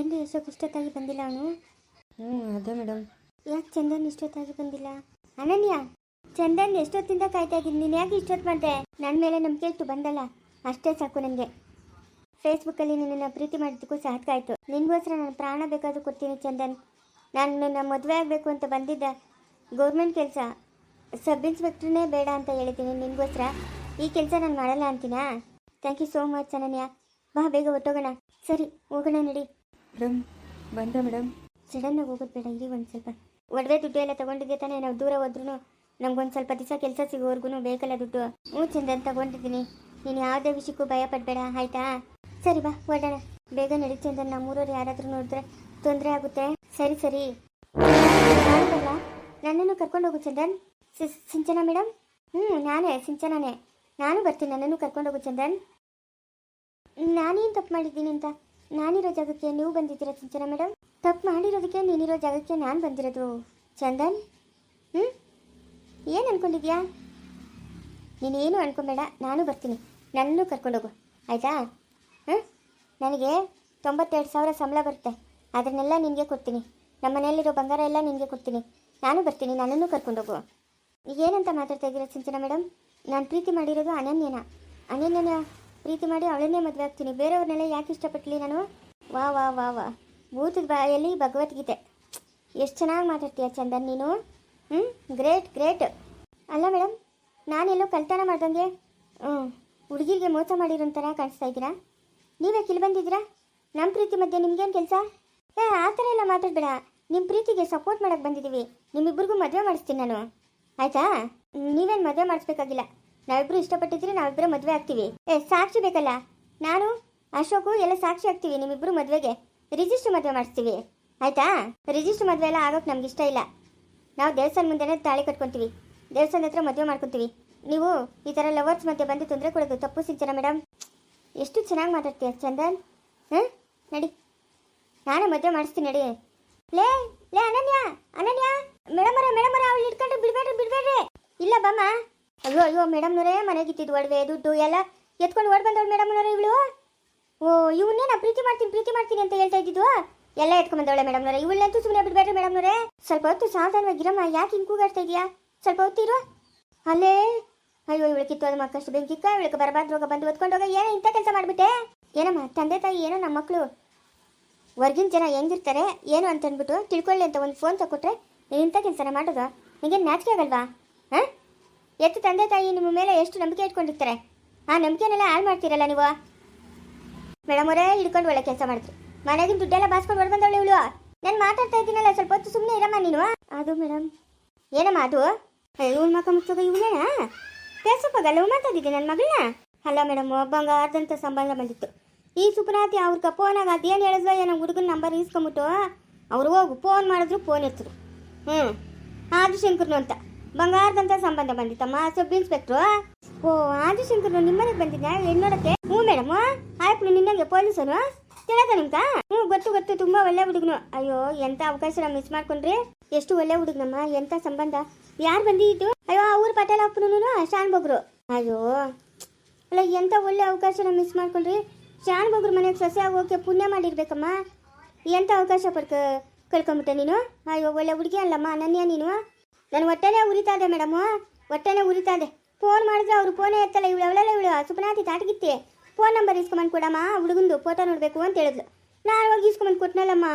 ಎಂದು ಅಶೋಕ್ ಇಷ್ಟೊತ್ತಾಗಿ ಬಂದಿಲ್ಲ ಅವನು? ಹ್ಞೂ ಅದೇ ಮೇಡಮ್ ಯಾಕೆ ಚಂದನ್ ಇಷ್ಟೊತ್ತಾಗಿ ಬಂದಿಲ್ಲ? ಅನನ್ಯ ಚಂದನ್ ಎಷ್ಟೊತ್ತಿಂದ ಕಾಯ್ತಾ ಇದ್ದೀನಿ? ನೀನು ಯಾಕೆ ಇಷ್ಟೊತ್ತು ಮಾಡಿದೆ? ನನ್ನ ಮೇಲೆ ನಂಬಿಕೆ ಇಟ್ಟು ಬಂದಲ್ಲ. ಅಷ್ಟೇ ಸಾಕು ನನಗೆ ಫೇಸ್ಬುಕ್ಕಲ್ಲಿ ನಿನ್ನನ್ನು ಪ್ರೀತಿ ಮಾಡಿದ್ದಕ್ಕೂ ಸಾಕಾಯಿತು ಆಯಿತು. ನಿನಗೋಸ್ಕರ ನಾನು ಪ್ರಾಣ ಬೇಕಾದರೂ ಕೊಡ್ತೀನಿ ಚಂದನ್. ನಾನು ನನ್ನ ಮದುವೆ ಆಗಬೇಕು ಅಂತ ಬಂದಿದ್ದ ಗೌರ್ಮೆಂಟ್ ಕೆಲಸ. ಸಬ್ ಇನ್ಸ್ಪೆಕ್ಟ್ರನ್ನೇ ಬೇಡ ಅಂತ ಹೇಳಿದ್ದೀನಿ ನಿನಗೋಸ್ಕರ. ಈ ಕೆಲಸ ನಾನು ಮಾಡಲ್ಲ ಅಂತೀನಾ? Thank you so much Ananya. ಬಾ ಬೇಗ ಹೊಟ್ಟೋಗೋಣ ಸರಿ ಹೋಗೋಣ ನಡಿ. ಮೇಡಮ್, ಬಂದ ಮೇಡಮ್. ಸಡನ್ನಾಗಿ ಹೋಗೋದು ಬೇಡ ಇಲ್ಲಿ ಒಂದು ಸ್ವಲ್ಪ. ಒಡವೆ ದುಡ್ಡು ಎಲ್ಲ ತಗೊಂಡಿದ್ದೆ ತಾನೇ, ನಾವು ದೂರ ಹೋದ್ರೂ ನಮ್ಗೊಂದು ಸ್ವಲ್ಪ ದಿವಸ ಕೆಲಸ ಸಿಗೋವರೆಗೂ ಬೇಕಲ್ಲ ದುಡ್ಡು. ಹ್ಞೂ ಚಂದನ್ ತಗೊಂಡಿದ್ದೀನಿ. ನೀನು ಯಾವುದೇ ವಿಷಯಕ್ಕೂ ಭಯ ಪಡಬೇಡ, ಆಯ್ತಾ? ಸರಿ ಬಾ ಒಡೋಣ ಬೇಗ ನಡಿ ಚಂದನ್ ನಮ್ಮೂರವ್ರು ಯಾರಾದರೂ ನೋಡಿದ್ರೆ ತೊಂದರೆ ಆಗುತ್ತೆ. ಸರಿ ಸರಿ. ನನ್ನನ್ನು ಕರ್ಕೊಂಡು ಹೋಗು ಚಂದನ್. ಸಿಂಚನ ಮೇಡಮ್? ಹ್ಞೂ ನಾನೇ, ಸಿಂಚನನೇ. ನಾನು ಬರ್ತೀನಿ, ನನ್ನನ್ನು ಕರ್ಕೊಂಡು ಹೋಗು ಚಂದನ್. ನಾನೇನು ತಪ್ಪು ಮಾಡಿದ್ದೀನಿ ಅಂತ? ನಾನಿರೋ ಜಾಗಕ್ಕೆ ನೀವು ಬಂದಿದ್ದೀರಾ ಸಿಂಚನ ಮೇಡಮ್ ತಪ್ಪು ಮಾಡಿರೋದಕ್ಕೆ ನೀನಿರೋ ಜಾಗಕ್ಕೆ ನಾನು ಬಂದಿರೋದು. ಚಂದನ್? ಹ್ಞೂ ಏನು ಅನ್ಕೊಂಡಿದ್ಯಾ? ನೀನೇನು ಅನ್ಕೊಬೇಡ, ನಾನು ಬರ್ತೀನಿ. ನನ್ನನ್ನು ಕರ್ಕೊಂಡೋಗು. ಆಯಿತಾ? ಹಾಂ ನನಗೆ ತೊಂಬತ್ತೆರಡು ಸಾವಿರ ಸಂಬಳ ಬರುತ್ತೆ. ಅದನ್ನೆಲ್ಲ ನಿನಗೆ ಕೊಡ್ತೀನಿ. ನಮ್ಮ ಮನೆಯಲ್ಲಿರೋ ಬಂಗಾರ ಎಲ್ಲ ನಿನಗೆ ಕೊಡ್ತೀನಿ. ನಾನು ಬರ್ತೀನಿ, ನನ್ನನ್ನು ಕರ್ಕೊಂಡೋಗು. ಏನಂತ ಮಾತಾಡ್ತಾ ಇದ್ದೀರಾ ಸಿಂಚನ ಮೇಡಮ್ ನಾನು ಪ್ರೀತಿ ಮಾಡಿರೋದು ಅನನ್ಯನ. ಅನನ್ಯನ ಪ್ರೀತಿ ಮಾಡಿ ಅವಳನ್ನೇ ಮದುವೆ ಆಗ್ತೀನಿ. ಬೇರೆಯವ್ರನ್ನೆಲ್ಲ ಯಾಕೆ ಇಷ್ಟಪಟ್ಟಲಿ ನಾನು? ವಾ ವಾ ವಾ ವಾ. ಭೂತದ ಬಾಯಲ್ಲಿ ಭಗವದ್ಗೀತೆ. ಎಷ್ಟು ಚೆನ್ನಾಗಿ ಮಾತಾಡ್ತೀಯ ಚಂದನ್ ನೀನು? ಹ್ಞೂ ಗ್ರೇಟ್ ಗ್ರೇಟ್. ಅಲ್ಲ ಮೇಡಮ್ ನಾನೆಲ್ಲೋ ಕಲ್ತಾನ ಮಾಡ್ದಂಗೆ ಹ್ಞೂ ಹುಡುಗಿರಿಗೆ ಮೋಸ ಮಾಡಿರೋ ಥರ ಕಾಣಿಸ್ತಾ ಇದ್ದೀರಾ? ನೀವೇ ಕಿಲ್ ಬಂದಿದ್ದೀರಾ? ನಮ್ಮ ಪ್ರೀತಿ ಮಧ್ಯೆ ನಿಮ್ಗೇನು ಕೆಲಸ? ಏ, ಆ ಥರ ಎಲ್ಲ ಮಾತಾಡಬೇಡ. ನಿಮ್ಮ ಪ್ರೀತಿಗೆ ಸಪೋರ್ಟ್ ಮಾಡಕ್ಕೆ ಬಂದಿದ್ದೀವಿ. ನಿಮ್ಮಿಬ್ಬರಿಗೂ ಮದುವೆ ಮಾಡಿಸ್ತೀನಿ ನಾನು. ಆಯಿತಾ? ನೀವೇನು ಮದುವೆ ಮಾಡಿಸ್ಬೇಕಾಗಿಲ್ಲ. ನಾವಿಬ್ಬರು ಇಷ್ಟಪಟ್ಟಿದ್ರೆ ನಾವಿಬ್ಬರು ಮದುವೆ ಆಗ್ತೀವಿ. ಏ, ಸಾಕ್ಷಿ ಬೇಕಲ್ಲ? ನಾನು, ಅಶೋಕು ಎಲ್ಲ ಸಾಕ್ಷಿ ಆಗ್ತೀವಿ ನಿಮ್ಮಿಬ್ಬರು ಮದುವೆಗೆ. ರಿಜಿಸ್ಟರ್ ಮದುವೆ ಮಾಡಿಸ್ತೀವಿ. ಆಯ್ತಾ? ರಿಜಿಸ್ಟರ್ ಮದುವೆ ಎಲ್ಲ ಆಗೋಕೆ ನಮ್ಗೆ ಇಷ್ಟ ಇಲ್ಲ. ನಾವು ದೇವಸ್ಥಾನ ಮುಂದೆನೇ ತಾಳಿ ಕಟ್ಕೊತೀವಿ. ದೇವಸ್ಥಾನದ ಹತ್ರ ಮದುವೆ ಮಾಡ್ಕೊತೀವಿ. ನೀವು ಈ ಥರ ಲವರ್ಸ್ ಮಧ್ಯೆ ಬಂದು ತೊಂದರೆ ಕೊಡೋದು ತಪ್ಪು ಸಿಂಚನ ಮೇಡಮ್ ಎಷ್ಟು ಚೆನ್ನಾಗಿ ಮಾತಾಡ್ತೀಯ, ಚಂದನ್? ಹಾಂ? ನಡಿ. ನಾನೇ ಮದುವೆ ಮಾಡಿಸ್ತೀನಿ, ನಡಿ. ಲೇ ಲೇ, ಅನನ್ಯ ಅನನ್ಯ. ಮೇಡಮ್ ಮೇಡಮರ, ಅವಳು ಇಟ್ಕೊಂಡ್ರೆ ಬಿಡ್ಬೇಡ್ರಿ ಬಿಡ್ಬೇಡ್ರಿ. ಇಲ್ಲ, ಬಮ್ಮ. ಅಯ್ಯೋ ಅಯ್ಯೋ, ಮೇಡಮ್ನವರೇ ಮನೆಗಿತ್ತಿದ್ದು ಒಡವೆ, ದುಡ್ಡು ಎಲ್ಲ ಎತ್ಕೊಂಡು ಓಡ್ ಬಂದವಳು ಮೇಡಮ್ನವರೇ ಇವಳು. ಓ, ಇವನ್ನೇ ನಾ ಪ್ರೀತಿ ಮಾಡ್ತೀನಿ ಪ್ರೀತಿ ಮಾಡ್ತೀನಿ ಅಂತ ಹೇಳ್ತಾ ಇದ್ದಿದ್ದು. ಎಲ್ಲ ಎತ್ಕೊಂಡ್ ಬಂದವಳೆ ಮೇಡಮ್ನವರೇ. ಇವಳನ್ನಂತೂ ಸುಮ್ಮನೆ ಬಿಡ್ಬೇಡ್ರಿ ಮೇಡಮ್ನವರೇ. ಸ್ವಲ್ಪ ಹೊತ್ತು ಸಾಧಾರಣವಾಗಿರಮ್ಮ ಯಾಕೆ ಹಿಂಗೆ ಕೂಗಾಡ್ತಾ ಇದೀಯಾ? ಸ್ವಲ್ಪ ಹೊತ್ತಿರು ಅಲ್ಲೇ, ಅಯ್ಯೋ, ಇವಳು ಕಿತ್ತೋದ ಮಕ್ಕಷ್ಟು ಬೆಂಕಿಕ್ಕ, ಇವಳಿಗೆ ಬರಬಾರ್ದು, ರೋಗ ಬಂದು ಹೊತ್ಕೊಂಡೋಗ ಏನೋ ಇಂಥ ಕೆಲಸ ಮಾಡಿಬಿಟ್ಟೆ. ಏನಮ್ಮ, ತಂದೆ ತಾಯಿ ಏನೋ ನಮ್ಮ ಮಕ್ಕಳು ಹೊರ್ಗಿನ ಜನ ಹೆಂಗಿರ್ತಾರೆ, ಏನು ಅಂತ ಅಂದ್ಬಿಟ್ಟು ತಿಳ್ಕೊಳ್ಳಿ ಅಂತ ಒಂದು ಫೋನ್ ತಗೊಟ್ರೆ ಇಂಥ ಕೆಲಸನ ಮಾಡೋದು? ನಿಮಗೆ ನಾಚಿಕೆ ಆಗಲ್ವಾ? ಹಾಂ? ಎತ್ತು ತಂದೆ ತಾಯಿ ನಿಮ್ಮ ಮೇಲೆ ಎಷ್ಟು ನಂಬಿಕೆ ಇಟ್ಕೊಂಡಿರ್ತಾರೆ? ಆ ನಂಬಿಕೆನೆಲ್ಲ ಹಾಳು ಮಾಡ್ತೀರಲ್ಲ ನೀವು? ಮೇಡಮ್ ಅವರೇ, ಹಿಡ್ಕೊಂಡು ಒಳ್ಳೆ ಕೆಲಸ ಮಾಡಿದ್ರು. ಮನೆಗಿನ ದುಡ್ಡೆಲ್ಲ ಬಾಸ್ಕೊಂಡು ಹೊಡ್ಬಂದವಳು ಇವಳು. ನಾನು ಮಾತಾಡ್ತಾ ಇದ್ದೀನಲ್ಲ, ಸ್ವಲ್ಪ ಹೊತ್ತು ಸುಮ್ಮನೆ ಇರಮ್ಮ ನೀನು. ಅದು ಮೇಡಮ್ ಏನಮ್ಮ ಅದು? ಇವ್ಳ ಮಕ್ಕ ಮುಚ್ಚೋದ ಪೇಸಪ್ಪಗಲ್ಲ ಅಲ್ಲ ಮಾತಾಡಿದ್ದೆ ನನ್ನ ಮಗಳನ್ನ. ಅಲ್ಲ ಮೇಡಮ್ ಬಂಗಾರದಂತ ಸಂಬಂಧ ಬಂದಿತ್ತು. ಈ ಸುಪ್ರಾತಿ ಅವ್ರ ಫೋನಾಗ ಅದೇನು ಹೇಳಿದ್ವ ಏನೋ ಹುಡುಗನ ನಂಬರ್ ಇಸ್ಕೊಂಬಿಟ್ಟು ಅವ್ರು ಹೋಗು ಫೋನ್ ಮಾಡಿದ್ರು, ಫೋನ್ ಎತ್ತಿದ್ರು. ಹ್ಞೂ ಆದಿಶಂಕರ್ನು ಅಂತ. ಬಂಗಾರದಂತ ಸಂಬಂಧ ಬಂದಿತ್ತಮ್ಮ ಸಬ್ ಇನ್ಸ್ಪೆಕ್ಟ್ರು ಓ ಆದಿಶಂಕರ್ನು ನಿಮ್ಮನೆಗೆ ಬಂದಿದ್ದ ಹೆಣ್ಣೋಡಕ್ಕೆ ಹ್ಞೂ ಮೇಡಮ್ ಆಯ್ತು ನಿನ್ನಂಗೆ ಪೊಲೀಸರು? ತಿಳಿದ ನಿಮ್ಗ? ಹ್ಞೂ, ಗೊತ್ತು ಗೊತ್ತು. ತುಂಬಾ ಒಳ್ಳೆ ಹುಡುಗನು ಅಯ್ಯೋ, ಎಂತ ಅವಕಾಶ ಮಿಸ್ ಮಾಡ್ಕೊಂಡ್ರಿ? ಎಷ್ಟು ಒಳ್ಳೆ ಹುಡುಗನಮ್ಮ, ಎಂತ ಸಂಬಂಧ? ಯಾರು ಬಂದಿದ್ದು? ಅಯ್ಯೋ ಊರು ಪಟೇಲ್ ಅಪ್ಪನೂ ಶಾನ್ ಬಗ್ರು. ಅಯ್ಯೋ, ಅಲ್ಲ, ಎಂತ ಒಳ್ಳೆ ಅವಕಾಶನ ಮಿಸ್ ಮಾಡ್ಕೊಂಡ್ರಿ? ಶಾನ್ ಬಗ್ರು ಮನೆಗೆ ಸಸ್ಯ ಆಗೋಕೆ ಪುಣ್ಯ ಮಾಡಿರ್ಬೇಕಮ್ಮ. ಎಂತ ಅವಕಾಶ ಪಡ್ಕ, ಕಳ್ಕೊಂಬಿಟ್ಟೆ ನೀನು? ಅಯ್ಯೋ, ಒಳ್ಳೆ ಹುಡುಗಿ ಅಲ್ಲಮ್ಮ, ಅನನ್ಯ ನೀನು. ನನ್ನ ಹೊಟ್ಟೆನೇ ಉರಿತಾ ಇದೆ ಮೇಡಮ್. ಹೊಟ್ಟೆನೇ ಉರಿತಾ ಇದೆ ಫೋನ್ ಮಾಡಿದ್ರೆ ಅವರು ಫೋನೇ ಎತ್ತಲ್ಲ, ಇವಳು ಅವಳೆಲ್ಲ ಇವಳು. ಸುಪ್ನಾತಿ ತಾಟಗಿತ್ತಿ. ಫೋನ್ ನಂಬರ್ ಇಸ್ಕೊಂಬಂದು ಕೊಡಮ್ಮ, ಹುಡುಗಂದು ಫೋಟೋ ನೋಡಬೇಕು ಅಂತ ಹೇಳಿದ್ಲು. ನಾನು ಹೋಗಿ ಇಸ್ಕೊಂಬಂದು ಕೊಟ್ನಲ್ಲಮ್ಮ.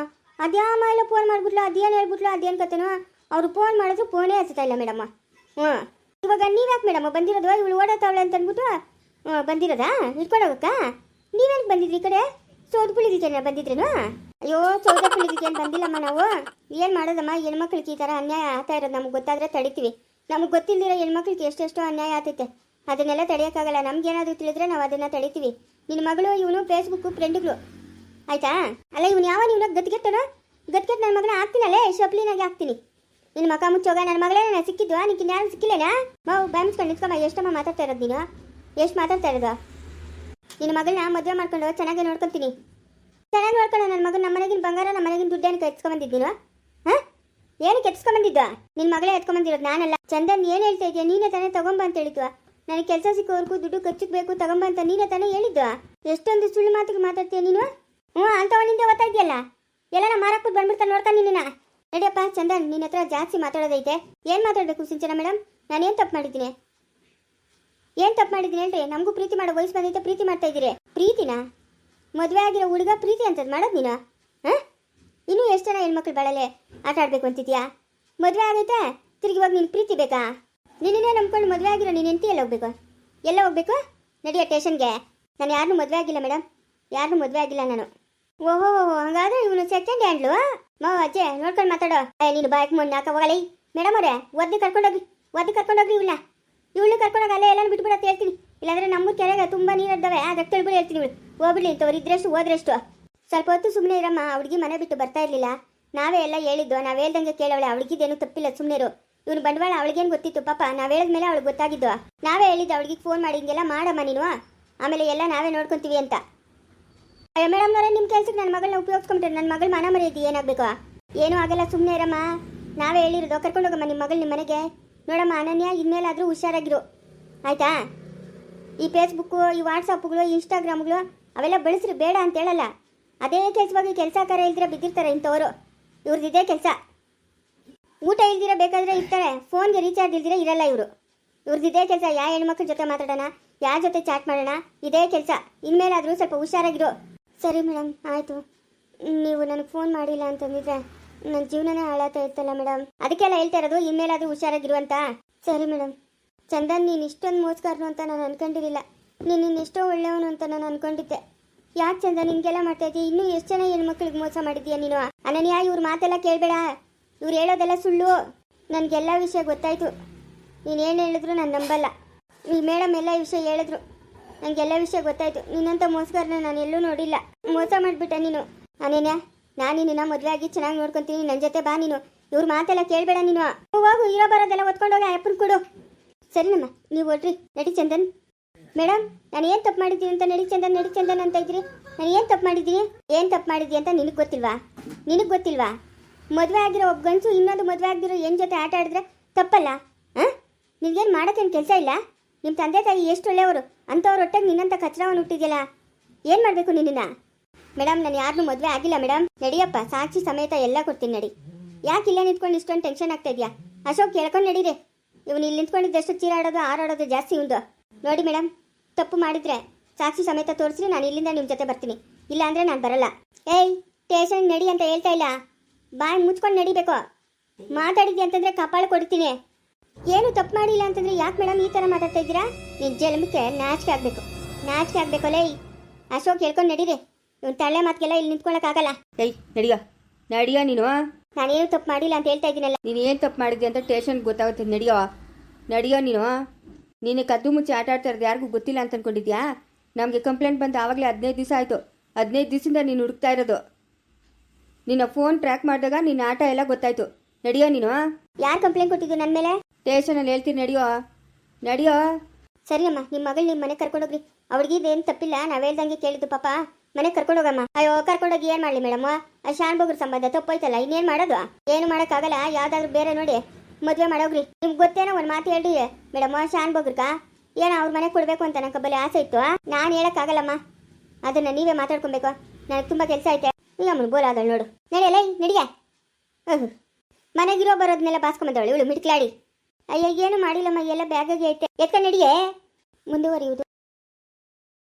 ಅದ್ಯಾಮ ಎಲ್ಲ ಫೋನ್ ಮಾಡಿಬಿಟ್ಲು, ಅದೇನು ಹೇಳ್ಬಿಟ್ಲು, ಅದೇನು ಕತೆನೋ. ಅವರು ಫೋನ್ ಮಾಡಿದ್ರು ಫೋನೇ ಹಚ್ಚುತ್ತಾ ಇಲ್ಲ ಮೇಡಮ್ಮ ಹ್ಞೂ ಇವಾಗ ನೀವ್ಯಾಕೆ ಮೇಡಮ್ಮ ಬಂದಿರೋದು? ಇವಳು ಓಡಾತಾವಳೆ ಅಂತ ಅಂದ್ಬಿಟ್ಟು ಹ್ಞೂ ಬಂದಿರೋದಾ ಇಟ್ಕೊಂಡು ನೀವೇನು ಬಂದಿದ್ರಿ ಈ ಕಡೆ? ಸೋದ್ ಜನ ಬಂದಿದ್ರೇನು? ಅಯ್ಯೋ ಸೌದ ಪುಳಿದಿಕ್ಕೆ ಏನು ಬಂದಿಲ್ಲಮ್ಮ ನಾವು? ಏನು ಮಾಡೋದಮ್ಮ? ಹೆಣ್ಮಕ್ಳಿಗೆ ಈ ಥರ ಅನ್ಯಾಯ ಆಗ್ತಾ ಇರೋದು ನಮ್ಗೆ ಗೊತ್ತಾದರೆ ತಡಿತೀವಿ. ನಮ್ಗೆ ಗೊತ್ತಿಲ್ಲದಿರೋ ಹೆಣ್ಮಕ್ಳಿಗೆ ಎಷ್ಟೆಷ್ಟೋ ಅನ್ಯಾಯ ಆಗ್ತೈತೆ ಅದನ್ನೆಲ್ಲ ತಡೆಯೋಕ್ಕಾಗಲ್ಲ. ನಮ್ಗೇನಾದರೂ ತಿಳಿದ್ರೆ ನಾವು ಅದನ್ನು ತಡಿತೀವಿ. ನಿನ್ನ ಮಗಳು, ಇವನು ಫೇಸ್ಬುಕ್ಕು ಫ್ರೆಂಡ್ಗಳು ಆಯ್ತಾ? ಅಲ್ಲ, ಇವನು ಯಾವ ನೀವು ಗದ್ಗೆಟ್ಟನೋ? ಗದ್ಗೆಟ್ಟು ನನ್ನ ಮಗನ ಹಾಕ್ತೀನಲ್ಲೇ? ಶಪ್ಲಿನಾಗೆ ಹಾಕ್ತೀನಿ. ನಿನ್ನ ಮಕ ಮುಚ್ಚೋಗ ನನ್ನ ಮಗಳೇ ನಾನು ಸಿಕ್ಕಿದ್ವ? ನಿಂಗೆ ಯಾರು ಸಿಕ್ಕಿಲ್ಲೇನಾ? ಮಾವು ಬ್ಯಾಮ್ಸ್ಕೊಂಡು ನಿಂತ್ಕೊಮ್ಮ ಎಷ್ಟಮ್ಮ ಮಾತಾಡ್ತಾ ಇರೋದು ನೀನು? ಎಷ್ಟು ಮಾತಾಡ್ತಾ ಇರೋದು? ನಿನ್ನ ಮಗಳನ್ನ ಮದುವೆ ಮಾಡ್ಕೊಂಡು ಚೆನ್ನಾಗಿ ನೋಡ್ಕೊತೀನಿ. ಚೆನ್ನಾಗಿ ನೋಡ್ಕೊಂಡು ನನ್ನ ಮಗನ ನಮ್ಮ ಮನೆಗಿನ ಬಂಗಾರ ನಮ್ಮ ಮನೆಗಿನ ದುಡ್ಡೇನು ಎತ್ಕೊಂಬಂದಿದ್ದೀನೋ ಹಾಂ? ಏನು ಕೆತ್ಸ್ಕೊಂಬಂದಿದ್ದ ನಿನ್ನ ಮಗಳೇ ಎತ್ಕೊಂಬಂದಿರೋದು ನಾನಲ್ಲ. ಚಂದನ್ ಏನು ಹೇಳ್ತಾ ಇದೆಯಾ? ನೀನೇ ತಾನೇ ತಗೊಂಬ ಅಂತ ಹೇಳಿದ್ವಾ? ನನಗೆ ಕೆಲಸ ಸಿಕ್ಕೋವರೆಗೂ ದುಡ್ಡು ಖರ್ಚಿಗೆ ಬೇಕು ತಗೊಂಬ ಅಂತ ನೀನೇ ತಾನೇ ಹೇಳಿದ್ವಾ? ಎಷ್ಟೊಂದು ಸುಳ್ಳು ಮಾತಿಗೆ ಮಾತಾಡ್ತೀಯ ನೀನು? ಹ್ಞೂ ಅಂಥವನಿಂದ ಓದ್ತಾ ಇದೆಯಲ್ಲ ಎಲ್ಲ ಮಾರಾಕ್ಬಿಟ್ಟು ಬಂದ್ಬಿಡ್ತಾನೆ ನೋಡ್ತಾನೆ ನಿನ್ನ. ನಡಿಯಪ್ಪ, ಚಂದನ್ ನಿನ್ನ ಹತ್ರ ಜಾಸ್ತಿ ಮಾತಾಡೋದೈತೆ. ಏನು ಮಾತಾಡಬೇಕು ಸಿಂಚನ ಮೇಡಮ್ ನಾನೇನು ತಪ್ಪು ಮಾಡಿದ್ದೀನಿ? ಏನು ತಪ್ಪು ಮಾಡಿದ್ದೀನಿ ಹೇಳ್ರಿ? ನಮಗೂ ಪ್ರೀತಿ ಮಾಡೋ ವಯಸ್ಸು ಬಂದೈತೆ, ಪ್ರೀತಿ ಮಾಡ್ತಾ ಇದ್ದೀರಿ. ಪ್ರೀತಿನಾ? ಮದುವೆ ಆಗಿರೋ ಹುಡುಗ ಪ್ರೀತಿ ಅಂತದ್ ಮಾಡೋದು ನೀನು? ಹಾಂ? ಇನ್ನೂ ಎಷ್ಟು ಜನ ಹೆಣ್ಮಕ್ಳು ಬಾಳಲೆ ಆಟ ಆಡಬೇಕು ಅಂತಿದ್ಯಾ? ಮದುವೆ ಆಗೈತೆ, ತಿರುಗಿ ಇವಾಗ ನೀನು ಪ್ರೀತಿ ಬೇಕಾ? ನಿನ್ನೇ ನಂಬ್ಕೊಂಡು ಮದುವೆ ಆಗಿರೋ ನೀನು ಹೆಂಡತಿ ಎಲ್ಲ ಹೋಗ್ಬೇಕು? ಎಲ್ಲ ಹೋಗ್ಬೇಕು? ನಡಿಯ ಟೇಷನ್ಗೆ ನಾನು ಯಾರನ್ನೂ ಮದುವೆ ಆಗಿಲ್ಲ ಮೇಡಮ್ ಯಾರನ್ನೂ ಮದುವೆ ಆಗಿಲ್ಲ ನಾನು. ಓಹೋ, ಹಂಗಾದ್ರೆ ಇವನು ಸೆಕೆಂಡ್ ಹ್ಯಾಂಡ್ಲು? ಮಾ, ಅಜ್ಜೆ, ನೋಡ್ಕೊಂಡು ಮಾತಾಡೋ. ಅಯ್ಯ ನೀನು ಬಾಯಕ್ ಮುಂದೆ ನಾಕ ಹೋಗಲಿ ಮೇಡಮ್ ಅವರೇ ಒದ್ದಿ ಕರ್ಕೊಂಡೋಗಿ ಒದ್ದಿ ಕರ್ಕೊಂಡೋಗಿ ಇವಳ ಇವಳು ಕರ್ಕೊಂಡೋಗಿ ಅಲ್ಲೇ ಎಲ್ಲಾನು ಬಿಟ್ಬಿಡತ್ತೆ ಹೇಳ್ತೀನಿ. ಇಲ್ಲಾಂದ್ರೆ ನಮ್ಮ ಕೆರೆಗೆ ತುಂಬ ನೀರು ಇದ್ದಾವೆ ಅದಕ್ಕೆ ತಿಳ್ಬಿಡಿ ಹೇಳ್ತೀನಿ ಇವಳು. ಹೋಗ್ಬಿಡ್ಲಿ ಇಂಥವ್ರು ಇದ್ರೆಷ್ಟು, ಹೋದ್ರೆಷ್ಟು. ಸ್ವಲ್ಪ ಹೊತ್ತು ಸುಮ್ಮನೆ ಇರಮ್ಮ. ಅವ್ಳಿಗೆ ಮನೆ ಬಿಟ್ಟು ಬರ್ತಾ ಇರಲಿಲ್ಲ. ನಾವೇ ಎಲ್ಲ ಹೇಳಿದ್ದು. ನಾವು ಹೇಳ್ದಂಗೆ ಕೇಳವಳೆ. ಅವಳಿಗಿದೇನು ತಪ್ಪಿಲ್ಲ ಸುಮ್ಮನೆ ಇರು. ಇವನು ಬಂಡವಾಳ ಅವಳಿಗೇನು ಗೊತ್ತಿತ್ತು? ಪಾಪ, ನಾವು ಹೇಳಿದ್ಮೇಲೆ ಅವಳಿಗೆ ಗೊತ್ತಾಗಿದ್ದು. ನಾವೇ ಹೇಳಿದ್ದು ಅವಳಿಗೆ ಫೋನ್ ಮಾಡಿ, ಹಿಂಗೆಲ್ಲ ಮಾಡಮ್ಮ ನೀನು. ಆಮೇಲೆ ಎಲ್ಲ ನಾವೇ ನೋಡ್ಕೊಂತೀವಿ ಅಂತ. ಮೇಡಮ್ ಅವರೇ ನಿಮ್ಮ ಕೆಲ್ಸಕ್ಕೆ ನನ್ನ ಮಗಳನ್ನ ಉಪಯೋಗಿಸ್ಕೊಂಡ್ರೆ ನನ್ನ ಮಗಳ ಮನ ಮರ್ಯಾದೆ ಏನಾಗಬೇಕು? ಏನೂ ಆಗಲ್ಲ ಸುಮ್ಮನೆ ಇರಮ್ಮ. ನಾವೇ ಹೇಳಿರೋದು. ಕರ್ಕೊಂಡು ಹೋಗಮ್ಮ ನಿಮ್ಮ ಮಗಳು ನಿಮ್ಮ ಮನೆಗೆ. ನೋಡಮ್ಮ, ಅನನ್ಯ, ಇನ್ಮೇಲಾದರೂ ಹುಷಾರಾಗಿರು. ಆಯ್ತಾ? ಈ ಫೇಸ್ಬುಕ್ಕು ಈ ವಾಟ್ಸಪ್ಗಳು ಇನ್ಸ್ಟಾಗ್ರಾಮ್ಗಳು ಅವೆಲ್ಲ ಬಳಸ್ರಿ, ಬೇಡ ಅಂತ ಹೇಳಲ್ಲ. ಅದೇ ಕೆಲಸವಾಗಿ ಕೆಲಸ ಕರೆ ಇಲ್ದಿರ ಬಿದ್ದಿರ್ತಾರೆ ಇಂಥವರು. ಇವ್ರದ್ದು ಇದೇ ಕೆಲಸ. ಊಟ ಇಲ್ದಿರೋ ಬೇಕಾದರೆ ಇರ್ತಾರೆ ಫೋನ್ಗೆ ರೀಚಾರ್ಜ್ ಇಲ್ದಿರ ಇರಲ್ಲ ಇವರು. ಇವ್ರದ್ದು ಇದೇ ಕೆಲಸ ಯಾವ ಹೆಣ್ಮಕ್ಳ ಜೊತೆ ಮಾತಾಡೋಣ ಯಾರ ಜೊತೆ ಚಾಟ್ ಮಾಡೋಣ, ಇದೇ ಕೆಲಸ. ಇನ್ಮೇಲಾದರೂ ಸ್ವಲ್ಪ ಹುಷಾರಾಗಿರು. ಸರಿ ಮೇಡಮ್ ಆಯಿತು. ನೀವು ನನಗೆ ಫೋನ್ ಮಾಡಿಲ್ಲ ಅಂತಂದಿದ್ರೆ ನನ್ನ ಜೀವನನೇ ಹಾಳಾಗ್ತಾ ಇತ್ತಲ್ಲ ಮೇಡಮ್ ಅದಕ್ಕೆಲ್ಲ ಹೇಳ್ತಾ ಇರೋದು, ಇನ್ಮೇಲಾದರೂ ಹುಷಾರಾಗಿರು ಅಂತ. ಸರಿ ಮೇಡಮ್ ಚಂದನ್, ನೀನು ಇಷ್ಟೊಂದು ಮೋಸ್ಗಾರನು ಅಂತ ನಾನು ಅನ್ಕೊಂಡಿರಲಿಲ್ಲ. ನೀನು ಎಷ್ಟೋ ಒಳ್ಳೆಯವನು ಅಂತ ನಾನು ಅನ್ಕೊಂಡಿದ್ದೆ. ಯಾಕೆ ಚಂದ ನಿನ್ಗೆಲ್ಲ ಮಾಡ್ತಾ ಇದ್ದೀಯ? ಇನ್ನೂ ಎಷ್ಟು ಜನ ಹೆಣ್ಮಕ್ಳಿಗೆ ಮೋಸ ಮಾಡಿದ್ದೀಯ ನೀನು? ಅನನ್ಯ, ಇವ್ರ ಮಾತೆಲ್ಲ ಕೇಳಬೇಡ. ಇವ್ರು ಹೇಳೋದೆಲ್ಲ ಸುಳ್ಳು. ನನಗೆಲ್ಲ ವಿಷಯ ಗೊತ್ತಾಯ್ತು. ನೀನು ಏನು ಹೇಳಿದ್ರು ನಾನು ನಂಬಲ್ಲ. ನೀ ಮೇಡಮ್ ಎಲ್ಲ ವಿಷಯ ಹೇಳಿದ್ರು. ನನಗೆಲ್ಲ ವಿಷಯ ಗೊತ್ತಾಯ್ತು. ನಿನ್ನಂಥ ಮೋಸಗಾರನ ನಾನು ಎಲ್ಲೂ ನೋಡಿಲ್ಲ. ಮೋಸ ಮಾಡಿಬಿಟ್ಟೆ ನೀನು. ಅನೇನ್ಯ, ನಾನು ನಿನ್ನ ಮದುವೆ ಆಗಿ ಚೆನ್ನಾಗಿ ನೋಡ್ಕೊತೀನಿ. ನನ್ನ ಜೊತೆ ಬಾ ನೀನು. ಇವ್ರ ಮಾತೆಲ್ಲ ಕೇಳಬೇಡ ನೀನು. ಹೋಗು ಇರೋ ಬರೋದೆಲ್ಲ ಒತ್ಕೊಂಡೋಗಿ ಅಪ್ಪನ ಕೊಡು. ಸರಿನಮ್ಮ ನೀವು ಹೊಡ್ರಿ ನಡಿ ಚಂದನ್. ಮೇಡಮ್ ನಾನು ಏನು ತಪ್ಪು ಮಾಡಿದ್ದೀನಿ ಅಂತ ನಡಿ ಚಂದನ್ ನಡಿ ಚಂದನ್ ಅಂತ ಇದ್ರಿ. ನಾನು ಏನು ತಪ್ಪು ಮಾಡಿದ್ದೀನಿ? ಏನು ತಪ್ಪು ಮಾಡಿದ್ದೀನಿ ಅಂತ ನಿನಗೆ ಗೊತ್ತಿಲ್ವಾ? ನಿನಗೆ ಗೊತ್ತಿಲ್ವಾ? ಮದುವೆ ಆಗಿರೋ ಒಬ್ಬ ಗಂಚು ಇನ್ನೊಂದು ಮದುವೆ ಆಗಿರೋ ಏನು ಜೊತೆ ಆಟ ಆಡಿದ್ರೆ ತಪ್ಪಲ್ಲ? ಹಾಂ? ನಿನಗೇನು ಮಾಡೋಕ್ಕೇನು ಕೆಲಸ ಇಲ್ಲ? ನಿಮ್ಮ ತಂದೆ ತಾಯಿ ಎಷ್ಟು ಒಳ್ಳೆಯವರು? ಅಂಥವ್ರ ಹೊಟ್ಟೆಗೆ ನಿನ್ನಂಥ ಕಚ್ರವನ್ನು ಹುಟ್ಟಿದ್ಯಲ್ಲ? ಏನು ಮಾಡಬೇಕು ನಿನ್ನ ಮೇಡಮ್ ನಾನು ಯಾರನ್ನೂ ಮದುವೆ ಆಗಿಲ್ಲ ಮೇಡಮ್ ನಡಿಯಪ್ಪ, ಸಾಕ್ಷಿ ಸಮೇತ ಎಲ್ಲ ಕೊಡ್ತೀನಿ ನಡಿ. ಯಾಕೆ ಇಲ್ಲೇ ನಿಂತ್ಕೊಂಡು ಇಷ್ಟೊಂದು ಟೆನ್ಷನ್ ಆಗ್ತಾ ಇದೆಯಾ? ಅಶೋಕ್, ಕೇಳ್ಕೊಂಡು ನಡೀರಿ. ಇವನು ಇಲ್ಲಿ ನಿಂತ್ಕೊಂಡಿದ್ದಷ್ಟು ಚೀರಾಡೋದು ಆರಾಡೋದು ಜಾಸ್ತಿ ಉಂದು ನೋಡಿ ಮೇಡಮ್ ತಪ್ಪು ಮಾಡಿದ್ರೆ ಸಾಕ್ಷಿ ಸಮೇತ ತೋರಿಸ್ರಿ ನಾನು ಇಲ್ಲಿಂದ ನಿಮ್ಮ ಜೊತೆ ಬರ್ತೀನಿ. ಇಲ್ಲ ಅಂದರೆ ನಾನು ಬರಲ್ಲ. ಏಯ್, ಸ್ಟೇಷನ್ ನಡಿ ಅಂತ ಹೇಳ್ತಾ ಇಲ್ಲ. ಬಾಯಿ ಮುಚ್ಕೊಂಡು ನಡಿಬೇಕು. ಮಾತಾಡಿದ್ದೆ ಅಂತಂದ್ರೆ ಕಪಾಳ ಕೊಡ್ತೀನಿ. ಏನು ತಪ್ಪು ಮಾಡಿಲ್ಲ ಅಂತಂದ್ರೆ ಯಾಕೆ ಮೇಡಮ್ ಈ ಥರ ಮಾತಾಡ್ತಾ ಇದ್ದೀರಾ? ನಿನ್ನ ಜನ್ಮಕ್ಕೆ ನಾಚಿಕೆ ಆಗಬೇಕು. ನಾಚಿಕೆ ಆಗಬೇಕು ಲೈ. ಅಶೋಕ್, ಹೇಳ್ಕೊಂಡು ನಡೀರಿ. ಇವ್ನು ತಳ್ಳೆ ಮಾತಿಗೆಲ್ಲ ಇಲ್ಲಿ ನಿಂತ್ಕೊಳ್ಳೋಕ್ಕಾಗಲ್ಲ ಏಯ್, ನಡಿಯ. ನಡಿಯ ನೀನು. ನಾನೇನು ತಪ್ಪು ಮಾಡಿಲ್ಲ ಅಂತ ಹೇಳ್ತಾ ಇದ್ದೀನಲ್ಲ ನೀನು ಏನು ತಪ್ಪು ಮಾಡಿದ್ದೆ ಅಂತ ಟೇಷನ್ಗೆ ಗೊತ್ತಾಗುತ್ತೆ. ನಡೆಯೋ. ನಡೆಯೋ ನೀನು. ನೀನು ಕದ್ದು ಮುಚ್ಚಿ ಆಟ ಆಡ್ತಾ ಇರೋದು ಯಾರಿಗೂ ಗೊತ್ತಿಲ್ಲ ಅಂತ ಅನ್ಕೊಂಡಿದ್ಯಾ? ನಮಗೆ ಕಂಪ್ಲೇಂಟ್ ಬಂದು ಆವಾಗಲೇ ಹದಿನೈದು ದಿವಸ ಆಯಿತು. ಹದಿನೈದು ದಿವಸದಿಂದ ನೀನು ಹುಡುಕ್ತಾ ಇರೋದು. ನಿನ್ನ ಫೋನ್ ಟ್ರ್ಯಾಕ್ ಮಾಡಿದಾಗ ನಿನ್ನ ಆಟ ಎಲ್ಲ ಗೊತ್ತಾಯ್ತು. ನಡಿಯೋ ನೀನು? ಯಾರು ಕಂಪ್ಲೇಂಟ್ ಕೊಟ್ಟಿದ್ದು ನನ್ನ ಮೇಲೆ? ಟೇಷನಲ್ಲಿ ಹೇಳ್ತೀನಿ ನಡಿಯೋ. ನಡಿಯೋ. ಸರಿ ಅಮ್ಮ ನಿಮ್ಮ ಮಗಳು ನಿಮ್ಮ ಮನೆ ಕರ್ಕೊಂಡೋಗ್ರಿ ಅವ್ರಿಗೆ ಇದೇನು ತಪ್ಪಿಲ್ಲ. ನಾವು ಹೇಳ್ದಂಗೆ ಕೇಳಿದ್ದು ಪಾಪ. ಮನೆ ಕರ್ಕೊಂಡೋಗಮ್ಮ ಅಯ್ಯೋ ಕರ್ಕೊಂಡೋಗಿ ಏನ್ ಮಾಡ್ಲಿ ಮೇಡಮ್ ಆ ಶಾನ್ ಬಗ್ರ ಸಂಬಂಧ ತಪ್ಪೋಯ್ತಲ್ಲ ಇನ್ನೇನ್ ಮಾಡೋದು? ಏನು ಮಾಡೋಕ್ಕಾಗಲ್ಲ, ಯಾವ್ದಾದ್ರು ಬೇರೆ ನೋಡಿ. ಮದ್ವೆ ಮಾಡೋಗ್ರಿ. ನಿಮ್ಗೆ ಗೊತ್ತೇನೋ ಒಂದು ಮಾತು ಹೇಳ್ರಿ. ಮೇಡಮ್ ಶಾನ್ ಬಗ್ರಕ ಏನೋ ಅವ್ರ ಮನೆ ಕೊಡ್ಬೇಕು ಅಂತ ನನ್ನ ಕಬ್ಬಲ್ಲಿ ಆಸೆ ಇತ್ತು. ನಾನು ಹೇಳಕ್ಕಾಗಲ್ಲಮ್ಮ. ಅದನ್ನ ನೀವೇ ಮಾತಾಡ್ಕೊಬೇಕು. ನನಗೆ ತುಂಬಾ ಕೆಲಸ ಐತೆ. ಈಗ ಅಮ್ಮನ ಆದಳು ನೋಡು. ನಡೆಯಲ್ಲ ನಡಿಯ ಮನೆಗಿರೋ ಬರೋದನ್ನೆಲ್ಲ ಬಾಸ್ಕೊಂಬಂದವಳು. ಇವಳು ಮಿಡ್ಕ್ಲಾಡಿ. ಅಯ್ಯ, ಏನು ಮಾಡಿಲ್ಲಮ್ಮ ಎಲ್ಲ ಬ್ಯಾಗಾಗಿ ಐತೆ. ಎತ್ಕೊಂಡು ನಡಿಯೇ. ಮುಂದುವರಿಯುವುದು.